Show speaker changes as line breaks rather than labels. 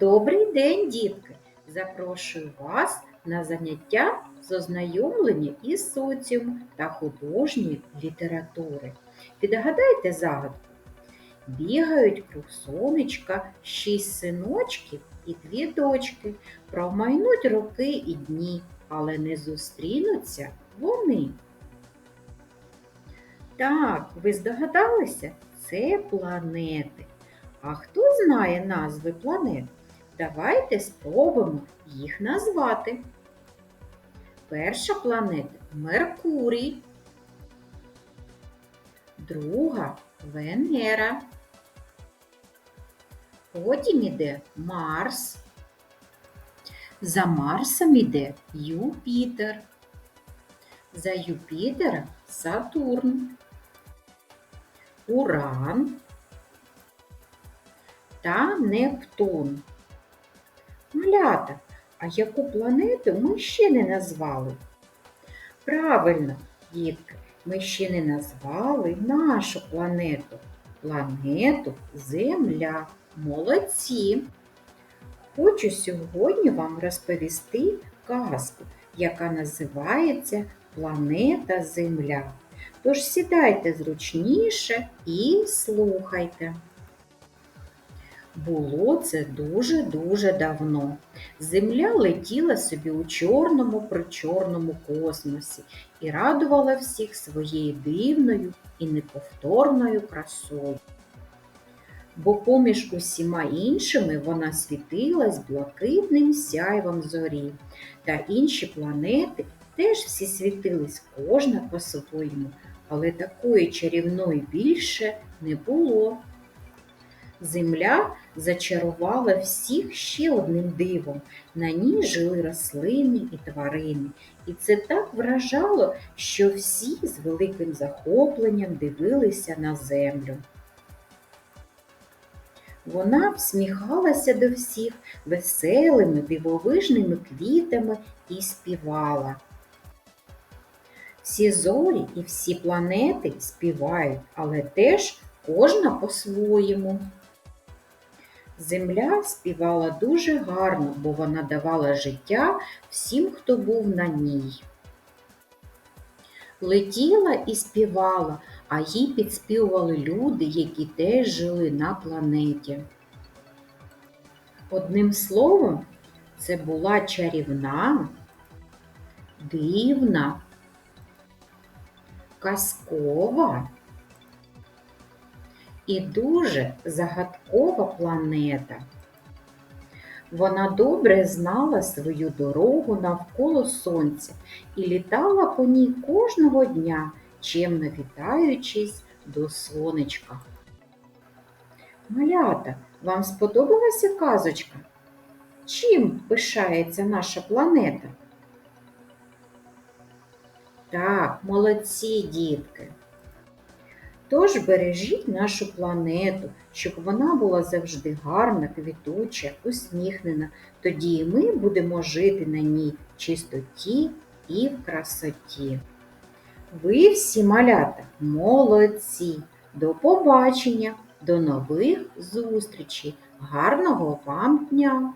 Добрий день, дітки! Запрошую вас на заняття з ознайомлення із соціумом та художньої літератури. Відгадайте загадку. Бігають круг сонечка шість синочків і дві дочки. Промайнуть роки і дні, але не зустрінуться вони. Так, ви здогадалися? Це планети. А хто знає назви планет? Давайте спробуємо їх назвати. Перша планета Меркурій. Друга Венера. Потім іде Марс. За Марсом іде Юпітер. За Юпітера Сатурн. Уран та Нептун. Малята, а яку планету ми ще не назвали? Правильно, дітки, ми ще не назвали нашу планету. Планету Земля. Молодці! Хочу сьогодні вам розповісти казку, яка називається Планета Земля. Тож сідайте зручніше і слухайте. Було це дуже-дуже давно. Земля летіла собі у чорному причорному космосі і радувала всіх своєю дивною і неповторною красою. Бо поміж усіма іншими вона світилась блакитним сяйвом зорі, та інші планети теж всі світились кожна по-своєму, але такої чарівної більше не було. Земля зачарувала всіх ще одним дивом. На ній жили рослини і тварини. І це так вражало, що всі з великим захопленням дивилися на землю. Вона всміхалася до всіх веселими дивовижними квітами і співала. Всі зорі і всі планети співають, але теж кожна по-своєму. Земля співала дуже гарно, бо вона давала життя всім, хто був на ній. Летіла і співала, а їй підспівували люди, які теж жили на планеті. Одним словом, це була чарівна, дивна, казкова і дуже загадкова планета. Вона добре знала свою дорогу навколо сонця і літала по ній кожного дня, чемно вітаючись до сонечка. Малята, вам сподобалася казочка? Чим пишається наша планета? Так, молодці дітки. Тож бережіть нашу планету, щоб вона була завжди гарна, квітуча, усміхнена. Тоді і ми будемо жити на ній в чистоті і в красоті. Ви всі малята молодці! До побачення, до нових зустрічей! Гарного вам дня!